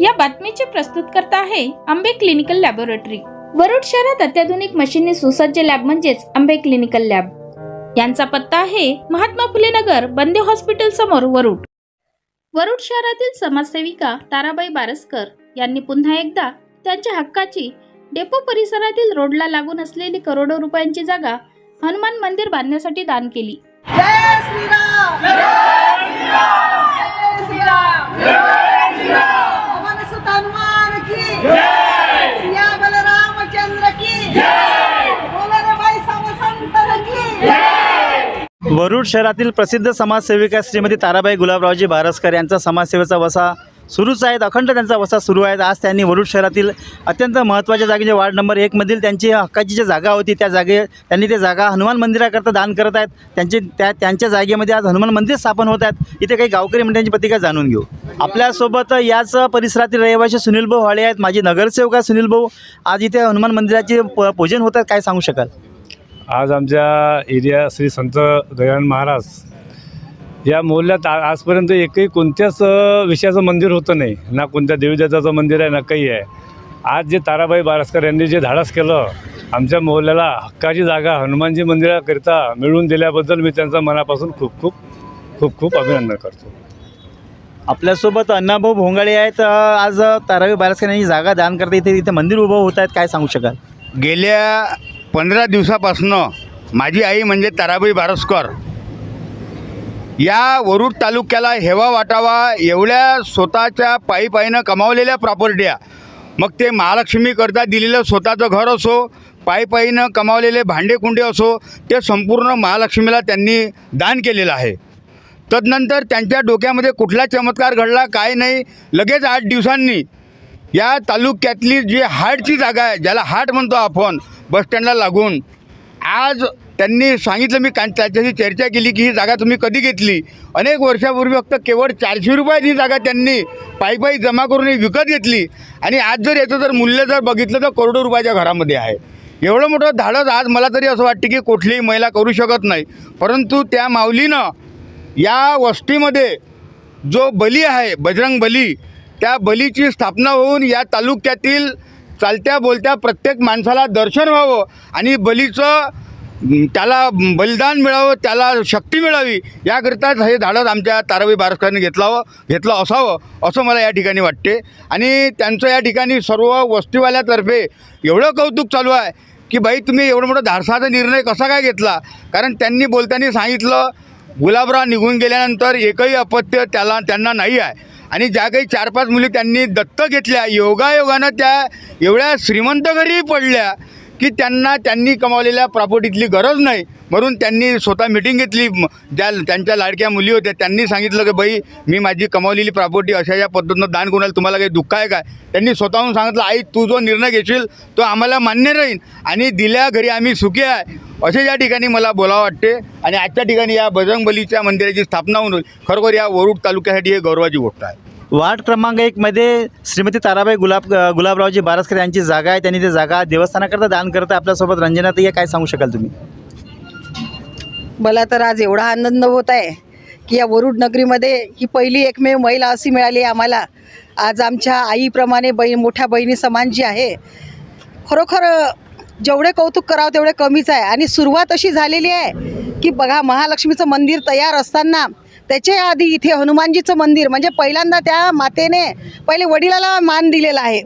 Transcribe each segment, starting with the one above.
या बातमीचे प्रस्तुतकर्ता आहे आंबे क्लिनिकल लॅबोरेटरी. वरुड शहरात अत्याधुनिक मशीनने सुसज्ज लॅब म्हणजेच आंबे क्लिनिकल लॅब. यांचा पत्ता आहे महात्मा फुले नगर बंदे हॉस्पिटल समोर वरुड. वरुड शहरातील समाजसेविका ताराबाई बारसकर यांनी पुन्हा एकदा त्यांच्या हक्काची डेपो परिसरातील रोडला लागून असलेली करोडो रुपयांची जागा हनुमान मंदिर बांधण्यासाठी दान केली. जय श्रीराम! जय श्रीराम! जय श्रीराम! हनुमान वरुड शहरातील प्रसिद्ध समाजसेविका श्रीमती ताराबाई गुलाबरावजी भारसकर यांचा समाजसेवेचा वसा सुरूच आहेत. अखंड त्यांचा वसा सुरू आहे आज त्यांनी वरुड शहरातील अत्यंत महत्त्वाच्या जागेचे वार्ड नंबर एकमधील त्यांची हक्काची जी जागा होती. त्या जागे त्यांनी ते जागा हनुमान मंदिराकरता दान करत आहेत. त्यांचे त्या त्यांच्या जागेमध्ये आज हनुमान मंदिर स्थापन होत आहेत. इथे काही गावकरी मंडळांची प्रतिक्रिया जाणून घेऊ. आपल्यासोबत याच परिसरातील रहिवासी सुनील भाऊ हाळे आहेत. माझे नगरसेवक आहे सुनील भाऊ आज इथे हनुमान मंदिराचे प पूजन होतात काय सांगू शकाल? आज आमच्या एरिया श्री संत दयानंद महाराज या मोहल्ल्यात आ आजपर्यंत एकही कोणत्याच विषयाचं मंदिर होतं नाही. ना कोणत्या देवीदेवताचं मंदिर आहे ना काही आहे. आज जे ताराबाई बारसकर यांनी जे धाडस केलं आमच्या मोहल्ल्याला हक्काची जागा हनुमानजी मंदिराकरिता मिळवून दिल्याबद्दल मी त्यांचं मनापासून खूप खूप खूप खूप अभिनंदन करतो. आपल्यासोबत अण्णाभाऊ भोंगाळे आहेत. आज तारावी बारसकर यांची जागा दान करता इथे इथे मंदिर उभं होत आहेत. काय सांगू शकाल? गेल्या पंधरा दिवसापासनं माझी आई म्हणजे ताराबाई बारसकर. या वरुड तालुक्याला हेवा वाटावा एवढ्या स्वतःच्या पायी पायीनं कमावलेल्या प्रॉपर्ट्या मग ते महालक्ष्मीकरता दिलेलं स्वतःचं घर असो पायीपायीनं कमावलेले भांडेकुंडे असो ते संपूर्ण महालक्ष्मीला त्यांनी दान केलेलं आहे. तदनंतर त्यांच्या डोक्यामध्ये कुठला चमत्कार घडला काय नाही लगेच आठ दिवसांनी या तालुक्यातली जी हार्टची जागा आहे ज्याला हाट म्हणतो आपण बसस्टँडला लागून. आज त्यांनी सांगितलं मी कां त्याच्याशी चर्चा केली की ही जागा तुम्ही कधी घेतली? अनेक वर्षापूर्वी फक्त केवळ चारशे रुपयात ही जागा त्यांनी पायी पायी जमा करून विकत घेतली. आणि आज जर याचं जर मूल्य जर बघितलं तर करोडो रुपयाच्या घरामध्ये आहे. एवढं मोठं धाडस आज मला तरी असं वाटतं की कुठलीही महिला करू शकत नाही. परंतु त्या माऊलीनं या वस्तीमध्ये जो बली आहे बजरंग बली त्या बलीची स्थापना होऊन या तालुक्यातील चालत्या बोलत्या प्रत्येक माणसाला दर्शन व्हावं आणि बलीचं त्याला बलिदान मिळावं त्याला शक्ती मिळावी याकरिताच हे धाडस आमच्या ताराबाई बारसकरांनी घेतलावं घेतलं असावं असं मला या ठिकाणी वाटते. आणि त्यांचं या ठिकाणी सर्व वस्तीवाल्यातर्फे एवढं कौतुक चालू आहे की बाई तुम्ही एवढं मोठं धाडसाचा निर्णय कसा काय घेतला? कारण त्यांनी बोलताना सांगितलं गुलाबराव निघून गेल्यानंतर एकही अपत्य त्याला त्यांना नाही आहे. आणि ज्या काही चार पाच मुली त्यांनी दत्त घेतल्या योगायोगानं त्या एवढ्या श्रीमंत घरी पडल्या की त्यांना त्यांनी कमावलेल्या प्रॉपर्टीतली गरज नाही. म्हणून त्यांनी स्वतः मिटिंग घेतली. ज्या त्यांच्या लाडक्या मुली होत्या त्यांनी सांगितलं की बाई मी माझी कमावलेली प्रॉपर्टी अशा या पद्धतीनं दान कोणाला तुम्हाला काही दुःख आहे काय त्यांनी स्वतःहून सांगितलं आई तू जो निर्णय घेशील तो आम्हाला मान्य राहील. आणि दिल्या घरी आम्ही सुखी आहे. असे या ठिकाणी मला बोलावं वाटते. आणि आजच्या ठिकाणी या बजरंगबलीच्या मंदिराची स्थापना होऊन खरोखर या वरुड तालुक्यासाठी हे गौरवाची गोष्ट आहे. वार्ड क्रमांक एकमध्ये श्रीमती ताराबाई गुलाब गुलाबरावजी बारसकर यांची जागा आहे. त्यांनी ती जागा देवस्थानाकरता दान करता आपल्यासोबत रंजनात या काय सांगू शकाल तुम्ही? मला तर आज एवढा आनंद होत आहे की या वरुड नगरीमध्ये ही पहिली एकमेव महिला अशी मिळाली आहे आम्हाला. आज आमच्या आईप्रमाणे बहीण मोठ्या बहिणी समान जी आहे खरोखर जेवढे कौतुक करावं तेवढे कमीच आहे. आणि सुरुवात अशी झालेली आहे की बघा महालक्ष्मीचं मंदिर तयार असताना त्याच्या आधी इथे हनुमानजीचं मंदिर म्हणजे पहिल्यांदा त्या मातेने पहिले वडिलाला मान दिलेला आहे.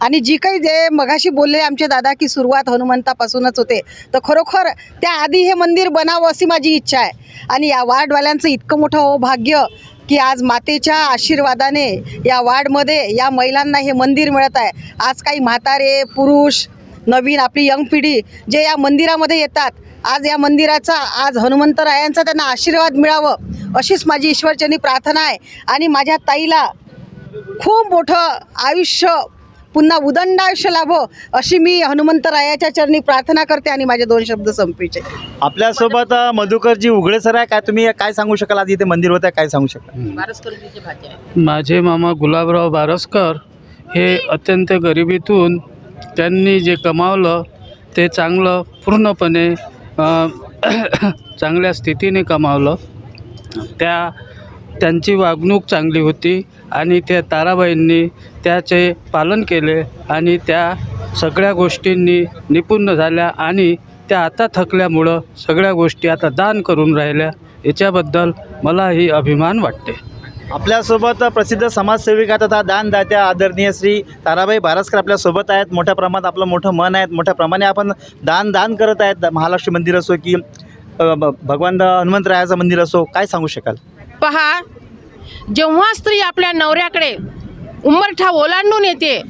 आणि जी काही जे मघाशी बोलले आमचे दादा की सुरुवात हनुमंतापासूनच होते तर खरोखर त्या आधी हे मंदिर बनावं अशी माझी इच्छा आहे. आणि या वार्डवाल्यांचं इतकं मोठं हो भाग्य की आज मातेच्या आशीर्वादाने या वार्डमध्ये या महिलांना हे मंदिर मिळत आहे. आज काही म्हातारे पुरुष नवीन आपली यंग पिढी जे या मंदिरामध्ये येतात आज या मंदिराचा आज हनुमंतरायांचा त्यांना आशीर्वाद मिळावं. अशीच माझी ईश्वरचरणी प्रार्थना आहे. आणि माझ्या ताईला खूप मोठं आयुष्य पुन्हा उदंड आयुष्य लाभो अशी मी हनुमंतरायाच्या चरणी प्रार्थना करते आणि माझे दोन शब्द संपीचे. आपल्यासोबत मधुकरजी उघडे सर आहे. काय तुम्ही काय सांगू शकाल? आज इथे मंदिर होत आहे काय सांगू शकाल? माझे मामा गुलाबराव बारसकर हे अत्यंत गरिबीतून त्यांनी जे कमावलं ते चांगलं पूर्णपणे चांगल्या स्थितीने कमावलं. त्या त्यांची वागणूक चांगली होती आणि त्या ताराबाईंनी त्याचे पालन केले आणि त्या सगळ्या गोष्टींनी निपुण झाल्या आणि त्या आता थकल्यामुळं सगळ्या गोष्टी आता दान करून राहिल्या. याच्याबद्दल मलाही अभिमान वाटते. आपल्यासोबत प्रसिद्ध समाजसेविका तथा दानदात्या आदरणीय श्री ताराबाई बारसकर आपल्यासोबत आहेत. मोठ्या प्रमाणात आपलं मोठं मन आहेत. मोठ्या प्रमाणे आपण दान दान करत आहेत. महालक्ष्मी मंदिर असो की भगवान हनुमंतरायाचं मंदिर असो काय सांगू शकाल? पहा जेव्हा स्त्री आपल्या नवऱ्याकडे उंबरठा ओलांडून येते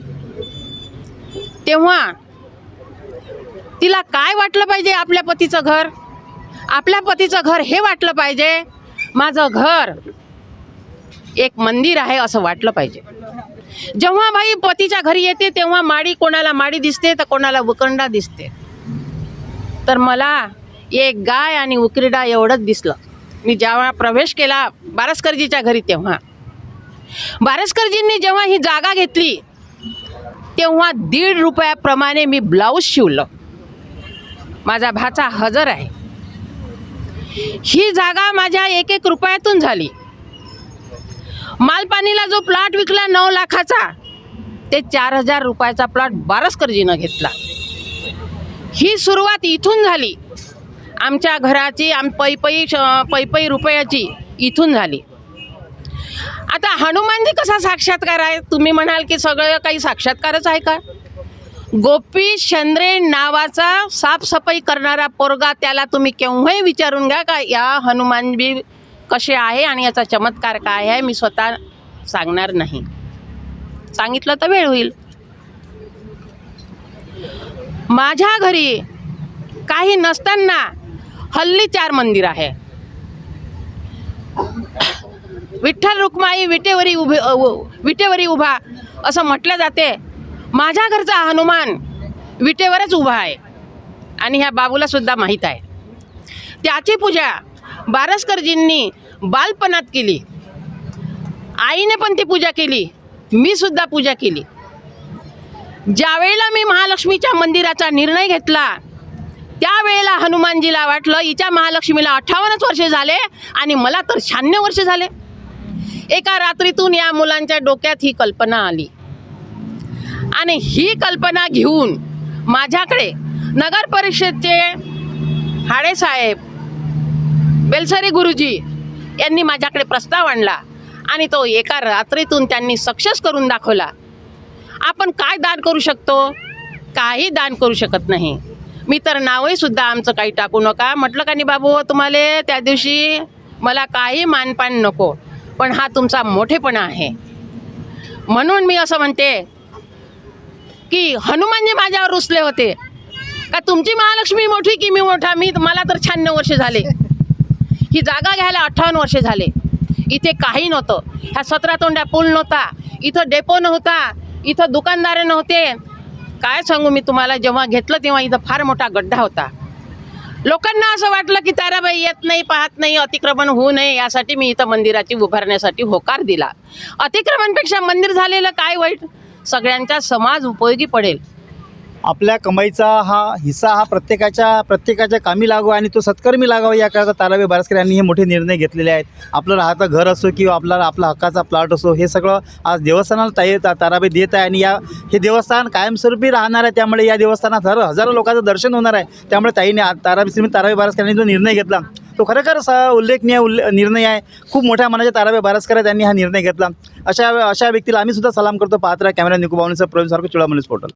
तेव्हा तिला काय वाटलं पाहिजे आपल्या पतीचं घर? आपल्या पतीचं घर हे वाटलं पाहिजे माझं घर एक मंदिर आहे असं वाटलं पाहिजे. जेव्हा बाई पतीच्या घरी येते तेव्हा माडी कोणाला माडी दिसते तर कोणाला वकंडा दिसते. तर मला एक गाय आणि उकिरडा एवढंच दिसलं. मी जेव्हा प्रवेश केला बारसकरजीच्या घरी तेव्हा. बारसकरजींनी जेव्हा ही जागा घेतली तेव्हा दीड रुपयाप्रमाणे मी ब्लाऊज शिवलं. माझा भाचा हजर आहे. ही जागा माझ्या एक एक रुपयातून झाली. मालपाणीला जो प्लॉट विकला नऊ लाखाचा ते चार हजार रुपयाचा प्लॉट बारसकरजीनं घेतला. ही सुरुवात इथून झाली. आमच्या घराची आम पैपई श पैपई रुपयाची इथून झाली. आता हनुमानजी कसा साक्षात्कार आहे? तुम्ही म्हणाल की सगळं काही साक्षात्कारच आहे का? गोपी शेंद्रे नावाचा साफसफाई करणारा पोरगा त्याला तुम्ही केव्हाही विचारून घ्या का या हनुमानजी कसे आहे आणि याचा चमत्कार काय आहे मी स्वतः सांगणार नाही. सांगितलं तर वेळ होईल. माझ्या घरी काही नसताना हल्ली चार मंदिर आहे. विठ्ठल रुक्माई विटेवरी उभे विटेवरी उभा असं म्हटलं जाते. माझ्या घरचा हनुमान विटेवरच उभा आहे. आणि ह्या बाबूला सुद्धा माहीत आहे. त्याची पूजा बारसकरजींनी बालपणात केली. आईने पण ती पूजा केली. मी सुद्धा पूजा केली. ज्यावेळेला मी महालक्ष्मीच्या मंदिराचा निर्णय घेतला त्यावेळेला हनुमानजीला वाटलं हिच्या महालक्ष्मीला अठ्ठावन्नच वर्षे झाले आणि मला तर शहाण्णव वर्षे झाले. एका रात्रीतून या मुलांच्या डोक्यात ही कल्पना आली. आणि ही कल्पना घेऊन माझ्याकडे नगर परिषदचे हाडेसाहेब बेलसरी गुरुजी यांनी माझ्याकडे प्रस्ताव आणला आणि तो एका रात्रीतून त्यांनी सक्सेस करून दाखवला. आपण काय दान करू शकतो? काही दान करू शकत नाही. मी तर नावही सुद्धा आमचं काही टाकू नका. म्हटलं का नाही बाबू तुम्हाला त्या दिवशी मला काही मानपान नको पण हा तुमचा मोठेपणा आहे. म्हणून मी असं म्हणते की हनुमानजी माझ्यावर रुसले होते. का तुमची महालक्ष्मी मोठी की मी मोठा? मी मला तर शहाण्णव वर्ष झाले. ही जागा घ्यायला अठ्ठावन्न वर्षे झाले. इथे काही नव्हतं. ह्या सतरा तोंड्या पूल नव्हता. इथं डेपो नव्हता. इथं दुकानदार नव्हते. काय सांगू मी तुम्हाला? जेव्हा घेतलं तेव्हा इथं फार मोठा गड्ढा होता. लोकांना असं वाटलं की ताराबाई येत नाही पाहत नाही अतिक्रमण होऊ नये यासाठी मी इथं मंदिराची उभारण्यासाठी होकार दिला. अतिक्रमणपेक्षा मंदिर झालेलं काय वाईट? सगळ्यांचा समाज उपयोगी पडेल. आपल्या कमाईचा हा हिस्सा हा प्रत्येकाच्या प्रत्येकाच्या कामी लागू आणि तो सत्कर्मी लागावा याकरता ताराबाई बारसकर यांनी हे मोठे निर्णय घेतलेले आहेत. आपलं राहतं घर असो किंवा आपला आपला हक्काचा प्लॉट असो हे सगळं आज देवस्थानाला ताई ता ताराबाई देत आहे आणि या हे देवस्थान कायमस्वरूपी राहणार आहे. त्यामुळे या देवस्थानात हर हजारो लोकांचं दर्शन होणार आहे. त्यामुळे ताईने आ- ताराबाई श्रीमती ताराबाई बारसकर यांनी जो निर्णय घेतला तो खरोखर स उल्लेखनीय उल्ले निर्णय आहे. खूप मोठ्या मनाच्या ताराबाई बारसकर आहेत त्यांनी हा निर्णय घेतला. अशा अशा व्यक्तीला आम्ही सुद्धा सलाम करतो. पात्र कॅमेरा निकुबावणीचा प्रवीण सारखं चुळामणीच पोर्टल